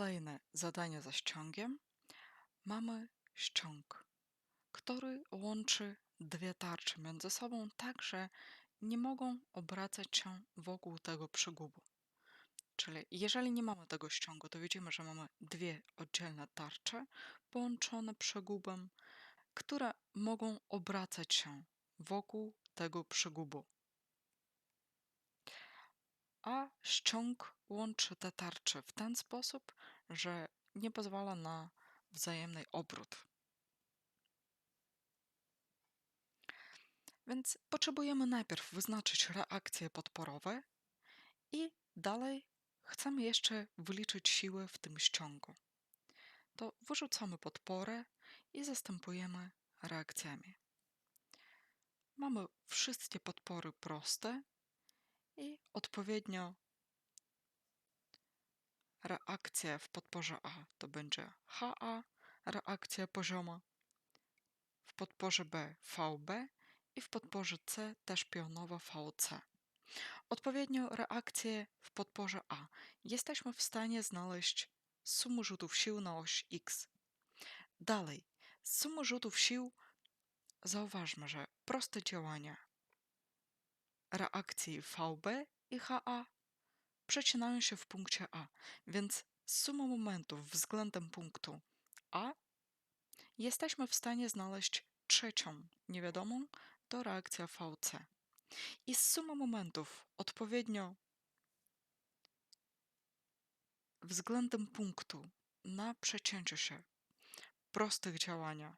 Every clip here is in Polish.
Kolejne zadanie ze ściągiem. Mamy ściąg, który łączy dwie tarcze między sobą tak, że nie mogą obracać się wokół tego przegubu. Czyli jeżeli nie mamy tego ściągu, to widzimy, że mamy dwie oddzielne tarcze połączone przegubem, które mogą obracać się wokół tego przegubu. A ściąg łączy te tarcze w ten sposób, że nie pozwala na wzajemny obrót. Więc potrzebujemy najpierw wyznaczyć reakcje podporowe i dalej chcemy jeszcze wyliczyć siły w tym ściągu. To wyrzucamy podporę i zastępujemy reakcjami. Mamy wszystkie podpory proste i odpowiednio reakcja w podporze A to będzie HA, reakcja pozioma, w podporze B VB i w podporze C też pionowa VC. Odpowiednio reakcje w podporze A jesteśmy w stanie znaleźć z sumy rzutów sił na oś X. Dalej, z sumy rzutów sił zauważmy, że proste działania reakcji VB i HA przecinają się w punkcie A, więc z sumą momentów względem punktu A jesteśmy w stanie znaleźć trzecią niewiadomą, to reakcja VC. I z sumy momentów odpowiednio względem punktu na przecięciu się prostych działania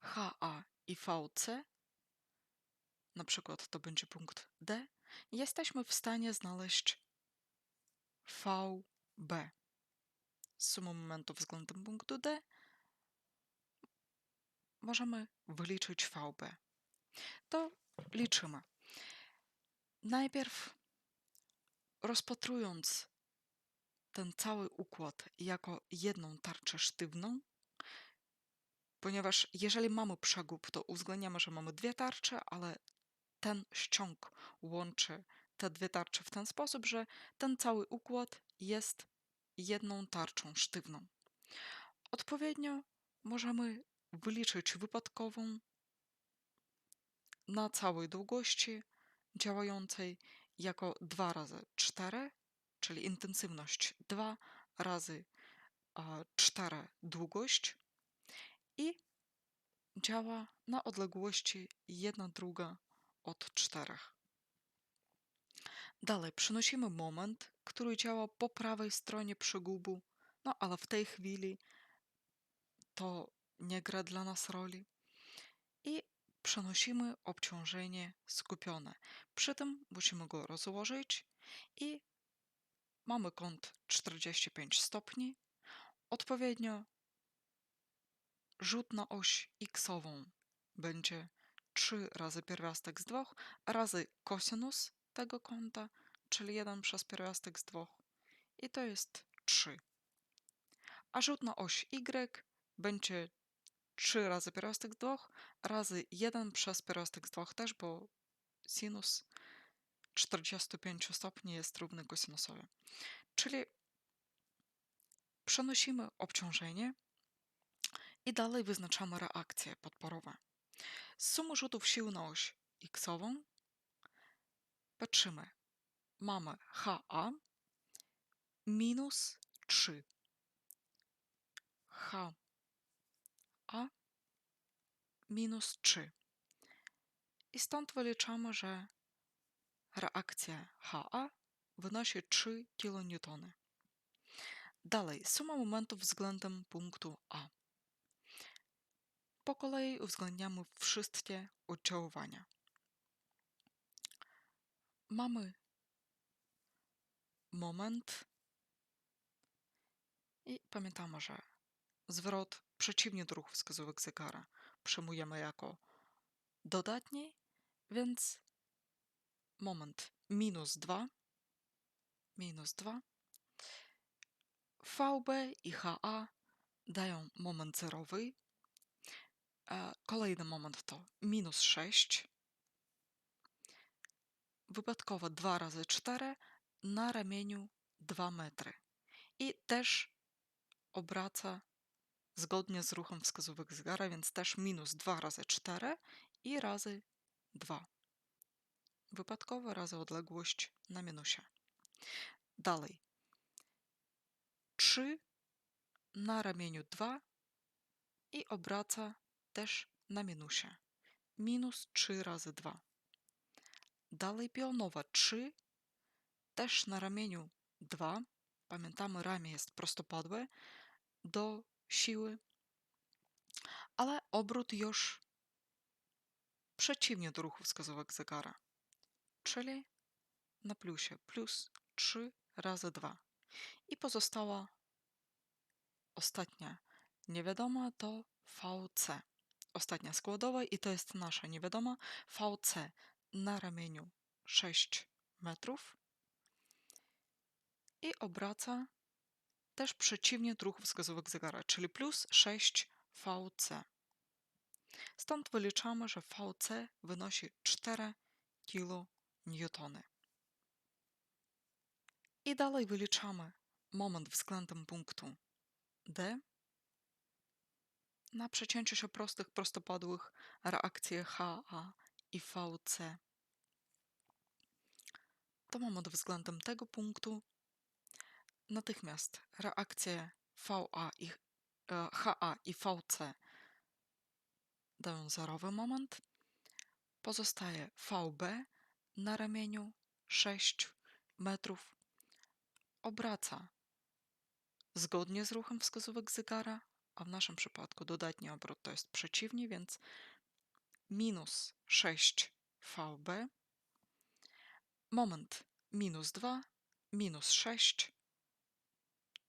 HA i VC, na przykład to będzie punkt D, jesteśmy w stanie znaleźć VB. Sumą momentów względem punktu D możemy wyliczyć VB. To liczymy. Najpierw rozpatrując ten cały układ jako jedną tarczę sztywną, ponieważ jeżeli mamy przegub, to uwzględniamy, że mamy dwie tarcze, ale ten ściąg łączy te dwie tarcze w ten sposób, że ten cały układ jest jedną tarczą sztywną. Odpowiednio możemy wyliczyć wypadkową na całej długości działającej jako 2 razy 4, czyli intensywność 2 razy 4 długość i działa na odległości 1 druga od 4. Dalej przenosimy moment, który działa po prawej stronie przegubu, no ale w tej chwili to nie gra dla nas roli. I przenosimy obciążenie skupione. Przy tym musimy go rozłożyć i mamy kąt 45 stopni. Odpowiednio rzut na oś x-ową będzie 3 razy pierwiastek z 2 razy kosinus tego kąta, czyli 1 przez pierwiastek z 2 i to jest 3. A rzut na oś y będzie 3 razy pierwiastek z 2 razy 1 przez pierwiastek z 2 też, bo sinus 45 stopni jest równy kosinusowi. Czyli przenosimy obciążenie i dalej wyznaczamy reakcje podporowe. Z sumy rzutów sił na oś x-ową patrzymy. Mamy HA minus 3. HA minus 3. I stąd wyliczamy, że reakcja HA wynosi 3 kN. Dalej, suma momentów względem punktu A. Po kolei uwzględniamy wszystkie oddziaływania. Mamy moment i pamiętamy, że zwrot przeciwnie do ruchu wskazówek zegara przyjmujemy jako dodatni, więc moment minus 2 minus 2 VB i HA dają moment zerowy. Kolejny moment to minus 6. Wypadkowo 2 razy 4 na ramieniu 2 metry. i też obraca zgodnie z ruchem wskazówek zegara, więc też minus 2 razy 4 i razy 2. Wypadkowo razy odległość na minusie. Dalej. 3 na ramieniu 2 i obraca też na minusie. Minus 3 razy 2. Dalej pionowa 3 też na ramieniu 2. Pamiętamy, ramię jest prostopadłe do siły, ale obrót już przeciwnie do ruchu wskazówek zegara, czyli na plusie plus 3 razy 2. I pozostała ostatnia niewiadoma to VC. Ostatnia składowa i to jest nasza niewiadoma VC na ramieniu 6 metrów i obraca też przeciwnie ruchu wskazówek zegara, czyli plus 6 VC. Stąd wyliczamy, że VC wynosi 4 kN. I dalej wyliczamy moment względem punktu D na przecięciu się prostych, prostopadłych reakcji HA i VC. To moment względem tego punktu natychmiast reakcje VA i e, HA i VC dają zerowy moment. Pozostaje VB na ramieniu 6 metrów. Obraca zgodnie z ruchem wskazówek zegara, a w naszym przypadku dodatni obrót to jest przeciwnie, więc minus 6 VB. Moment minus 2, minus 6,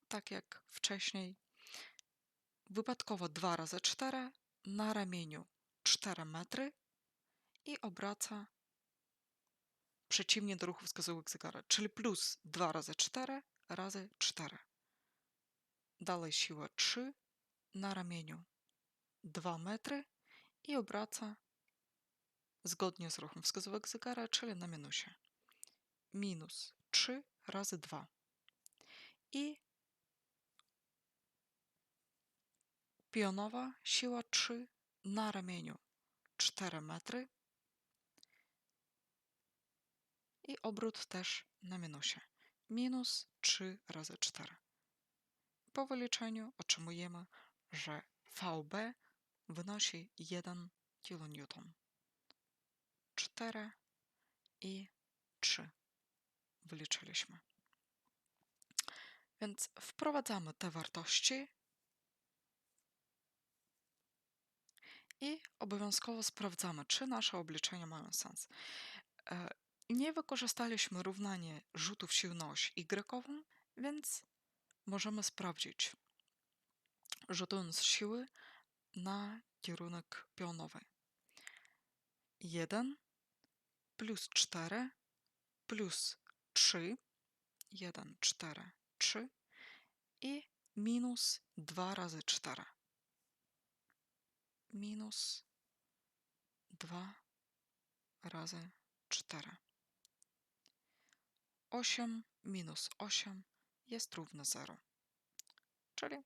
tak jak wcześniej. Wypadkowo 2 razy 4 na ramieniu 4 metry i obraca przeciwnie do ruchu wskazówek zegara, czyli plus 2 razy 4 razy 4. Dalej siła 3 na ramieniu 2 metry i obraca zgodnie z ruchem wskazówek zegara, czyli na minusie. Minus 3 razy 2. I pionowa siła 3 na ramieniu 4 metry i obrót też na minusie. Minus 3 razy 4. Po wyliczeniu otrzymujemy, że VB wynosi 1 kN. 4 i 3 wyliczyliśmy. Więc wprowadzamy te wartości i obowiązkowo sprawdzamy, czy nasze obliczenia mają sens. E, nie wykorzystaliśmy równania rzutów sił na oś Y, więc możemy sprawdzić, rzutując siły na kierunek pionowy. 1 plus 4 plus 3, 1, 4, 3 i minus 2 razy 4 minus 2 razy 4. 8 minus 8 jest równe 0. Czyli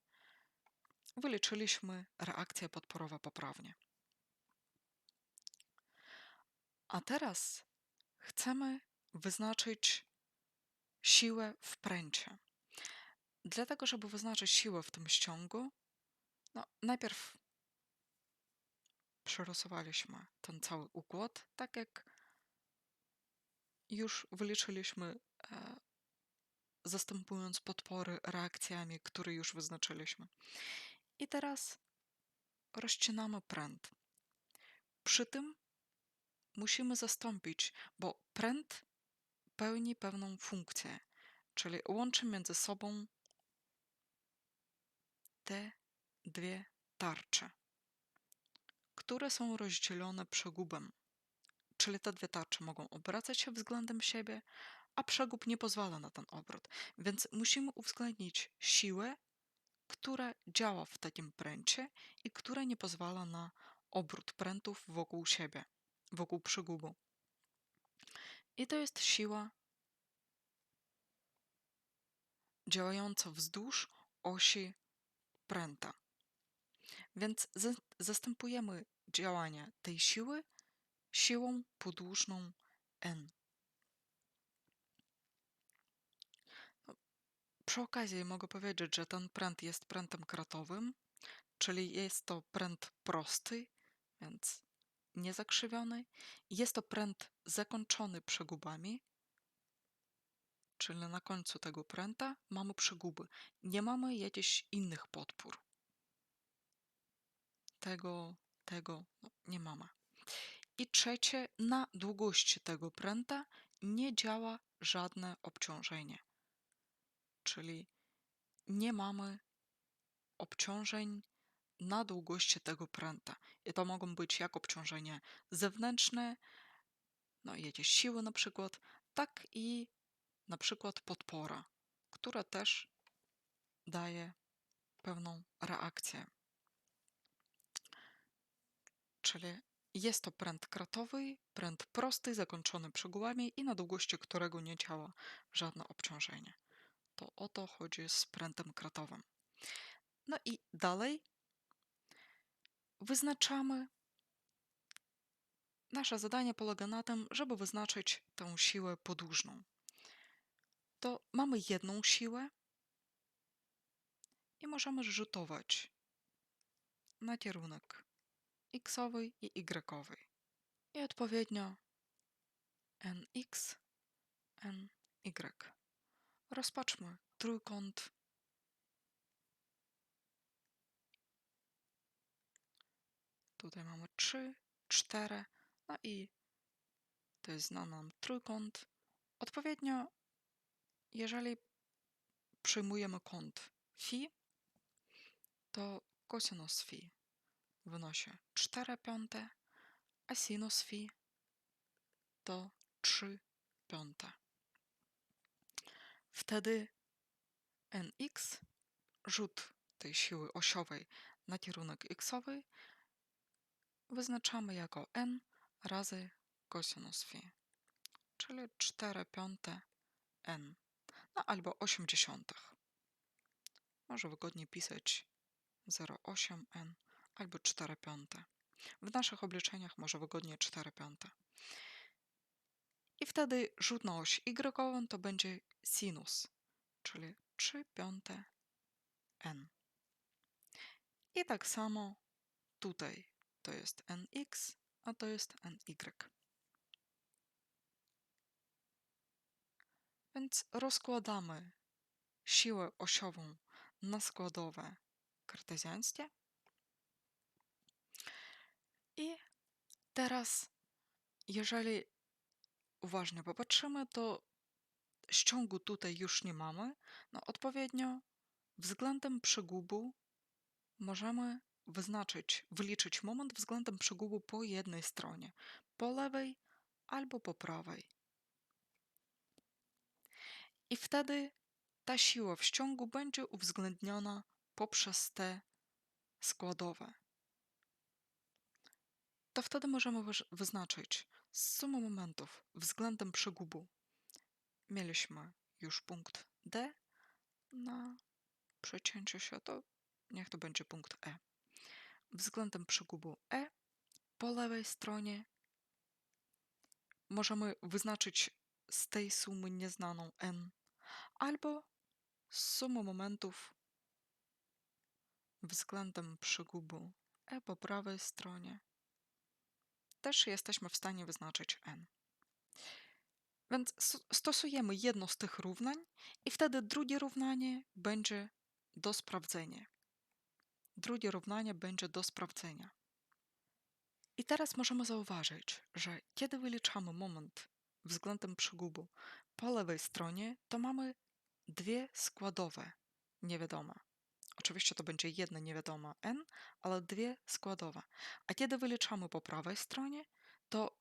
wyliczyliśmy reakcję podporową poprawnie. A teraz chcemy wyznaczyć siłę w pręcie. Dlatego, żeby wyznaczyć siłę w tym ściągu, no, najpierw przerysowaliśmy ten cały układ, tak jak już wyliczyliśmy, e, zastępując podpory reakcjami, które już wyznaczyliśmy. I teraz rozcinamy pręt. Przy tym musimy zastąpić, bo pręt pełni pewną funkcję, czyli łączy między sobą te dwie tarcze które są rozdzielone przegubem. Czyli te dwie tarcze mogą obracać się względem siebie, a przegub nie pozwala na ten obrót. Więc musimy uwzględnić siłę, która działa w takim pręcie i która nie pozwala na obrót prętów wokół siebie, wokół przegubu. I to jest siła działająca wzdłuż osi pręta. Więc za- zastępujemy działanie tej siły siłą podłużną N. Przy okazji mogę powiedzieć, że ten pręt jest prętem kratowym, czyli jest to pręt prosty, więc niezakrzywiony. Jest to pręt zakończony przegubami, czyli na końcu tego pręta mamy przeguby. Nie mamy jakichś innych podpór. Tego, tego no, nie mamy. I trzecie, na długości tego pręta nie działa żadne obciążenie. Czyli nie mamy obciążeń na długości tego pręta. I to mogą być jak obciążenia zewnętrzne, no jakieś siły na przykład, tak i na przykład podpora, która też daje pewną reakcję. Czyli jest to pręt kratowy, pręt prosty, zakończony przegubami i na długości którego nie działa żadne obciążenie. To o to chodzi z prętem kratowym. No i dalej wyznaczamy. Nasze zadanie polega na tym, żeby wyznaczyć tę siłę podłużną. To mamy jedną siłę i możemy rzutować na kierunek xowy i y. I odpowiednio nx, ny. Rozpatrzmy trójkąt Tutaj mamy 3, 4, no i to jest znany nam trójkąt. Odpowiednio, jeżeli przyjmujemy kąt phi, to kosinus phi wynosi 4 piąte, a sinus phi to 3 piąte. Wtedy nx, rzut tej siły osiowej na kierunek xowy, wyznaczamy jako n razy kosinus φ, czyli 4 piąte n, no albo 8 dziesiątych. Może wygodniej pisać 0,8n albo 4 piąte. W naszych obliczeniach może wygodnie 4 piąte. I wtedy rzut na oś y to będzie sinus, czyli 3 piąte n. I tak samo tutaj to jest nx, a to jest ny. Więc rozkładamy siłę osiową na składowe kartezjańskie. I teraz, jeżeli uważnie popatrzymy, to ściągu tutaj już nie mamy. No odpowiednio względem przegubu możemy wyznaczyć, wyliczyć moment względem przegubu po jednej stronie, po lewej albo po prawej. I wtedy ta siła w ściągu będzie uwzględniona poprzez te składowe. To wtedy możemy wyznaczyć sumę momentów względem przegubu. Mieliśmy już punkt D na przecięciu się, to niech to będzie punkt E. Względem przegubu E po lewej stronie możemy wyznaczyć z tej sumy nieznaną n albo sumę momentów względem przegubu E po prawej stronie. Też jesteśmy w stanie wyznaczyć n. Więc stosujemy jedno z tych równań i wtedy drugie równanie będzie do sprawdzenia. Drugie równanie będzie do sprawdzenia. I teraz możemy zauważyć, że kiedy wyliczamy moment względem przegubu po lewej stronie, to mamy dwie składowe niewiadome. Oczywiście to będzie jedna niewiadoma n, ale dwie składowe. A kiedy wyliczamy po prawej stronie, to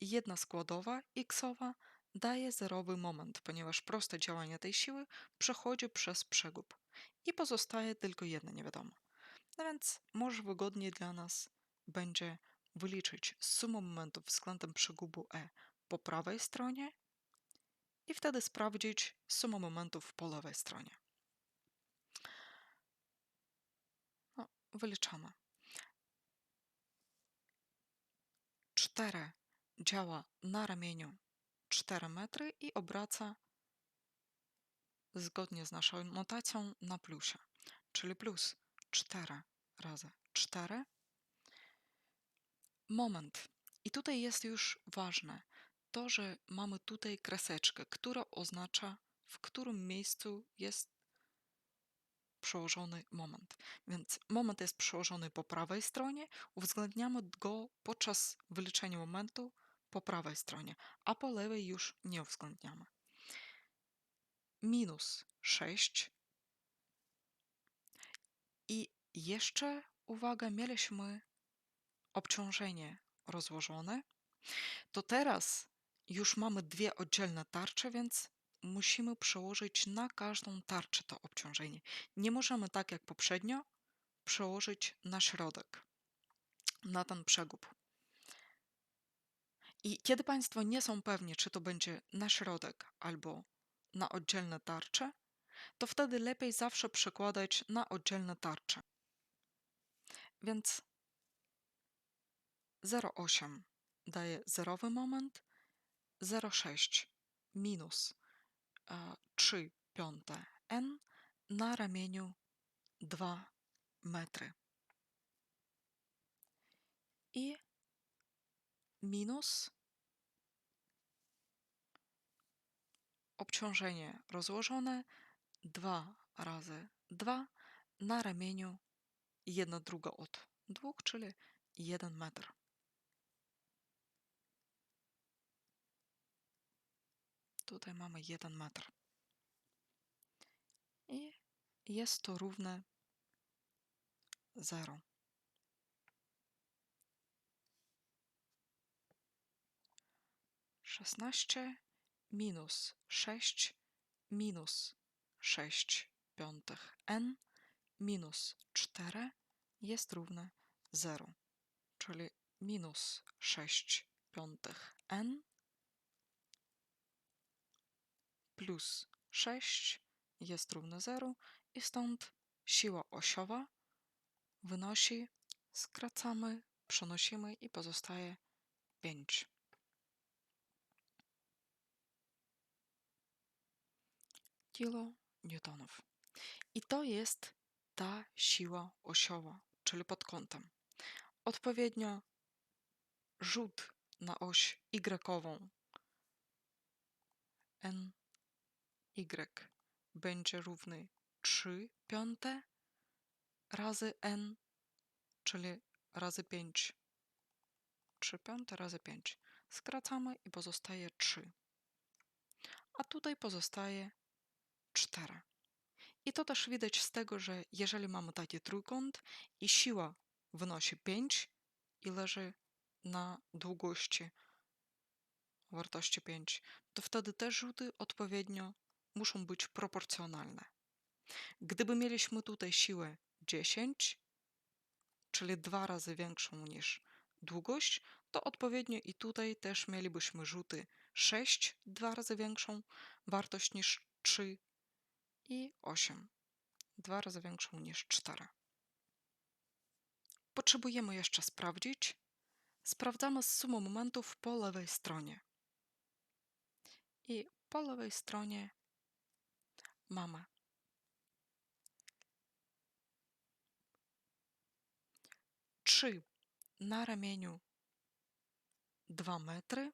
jedna składowa xowa daje zerowy moment, ponieważ proste działanie tej siły przechodzi przez przegub i pozostaje tylko jedna niewiadoma. No więc może wygodniej dla nas będzie wyliczyć sumę momentów względem przegubu E po prawej stronie i wtedy sprawdzić sumę momentów po lewej stronie. Wyliczamy. 4 działa na ramieniu 4 metry i obraca zgodnie z naszą notacją na plusie. Czyli plus 4 razy 4. Moment. I tutaj jest już ważne to, że mamy tutaj kreseczkę, która oznacza, w którym miejscu jest przełożony moment. Więc moment jest przełożony po prawej stronie, uwzględniamy go podczas wyliczenia momentu po prawej stronie, a po lewej już nie uwzględniamy. Minus 6. I jeszcze, uwaga, mieliśmy obciążenie rozłożone. To teraz już mamy dwie oddzielne tarcze, więc musimy przełożyć na każdą tarczę to obciążenie. Nie możemy tak jak poprzednio przełożyć na środek, na ten przegub. I kiedy Państwo nie są pewni, czy to będzie na środek albo na oddzielne tarcze, to wtedy lepiej zawsze przekładać na oddzielne tarcze. Więc 0,8 daje zerowy moment, 0,6 minus 3 piąte n na ramieniu 2 metry. I minus obciążenie rozłożone 2 razy 2 na ramieniu 1 druga od 2, czyli 1 metr. Tutaj mamy 1 metr. I jest to równe 0. Szesnaście minus sześć minus sześć piątych n minus cztery jest równe 0, czyli minus sześć piątych n plus 6 jest równe 0 i stąd siła osiowa wynosi, skracamy, przenosimy i pozostaje 5. kilonewtonów. I to jest ta siła osiowa, czyli pod kątem. Odpowiednio rzut na oś y n y będzie równy 3 piąte razy n, czyli razy 5. 3 piąte razy 5. Skracamy i pozostaje 3. A tutaj pozostaje 4. I to też widać z tego, że jeżeli mamy taki trójkąt i siła wynosi 5 i leży na długości wartości 5, to wtedy te rzuty odpowiednio muszą być proporcjonalne. Gdyby mieliśmy tutaj siłę 10, czyli dwa razy większą niż długość, to odpowiednio i tutaj też mielibyśmy rzuty 6, dwa razy większą wartość niż 3 i 8, dwa razy większą niż 4. Potrzebujemy jeszcze sprawdzić. Sprawdzamy sumę momentów po lewej stronie. I po lewej stronie mamy trzy na ramieniu dwa metry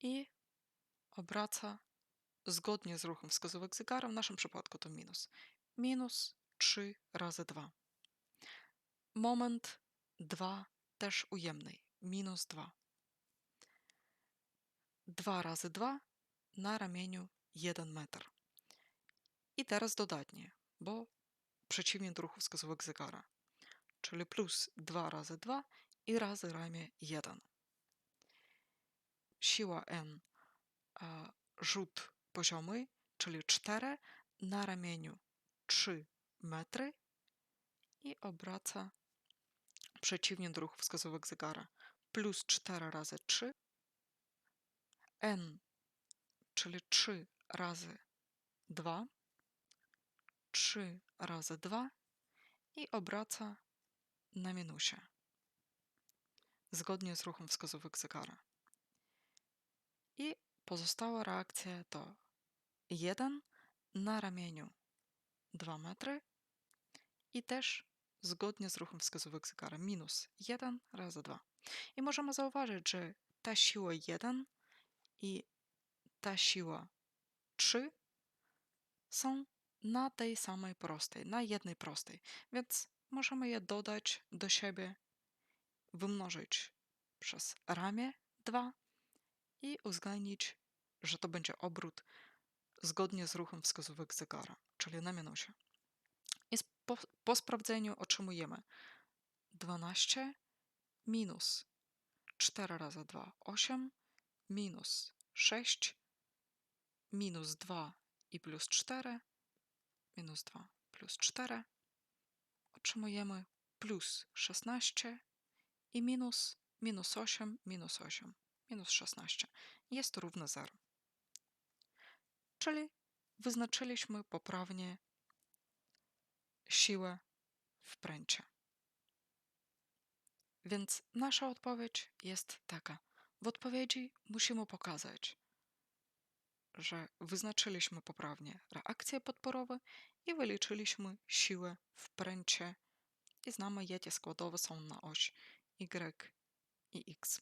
i obraca zgodnie z ruchem wskazówek zegara, w naszym przypadku to minus. Minus 3 razy 2. Moment 2 też ujemny, minus 2. 2 razy 2 na ramieniu 1 metr. I teraz dodatnie, bo przeciwnie do ruchu wskazówek zegara, czyli plus 2 razy 2 i razy ramię 1. Siła N a, rzut poziomy, czyli 4 na ramieniu 3 metry i obraca przeciwnie do ruchu wskazówek zegara. Plus 4 razy 3 n, czyli 3 razy 2, 3 razy 2 i obraca na minusie, zgodnie z ruchem wskazówek zegara. I pozostała reakcja to 1 na ramieniu 2 metry i też zgodnie z ruchem wskazówek zegara minus 1 razy 2. I możemy zauważyć, że ta siła 1 i ta siła 3 są na tej samej prostej, na jednej prostej, więc możemy je dodać do siebie, wymnożyć przez ramię 2 i uwzględnić, że to będzie obrót zgodnie z ruchem wskazówek zegara, czyli na minusie. I po, po sprawdzeniu otrzymujemy 12 minus 4 razy 2, 8, minus 6, minus 2 i plus 4, minus 2 plus 4, otrzymujemy plus 16 i minus minus 8, minus 8, minus 16. Jest to równe 0. Czyli wyznaczyliśmy poprawnie siłę w pręcie. Więc nasza odpowiedź jest taka. W odpowiedzi musimy pokazać, że wyznaczyliśmy poprawnie reakcje podporowe i wyliczyliśmy siłę w pręcie i znamy, jakie składowe są na oś y i x.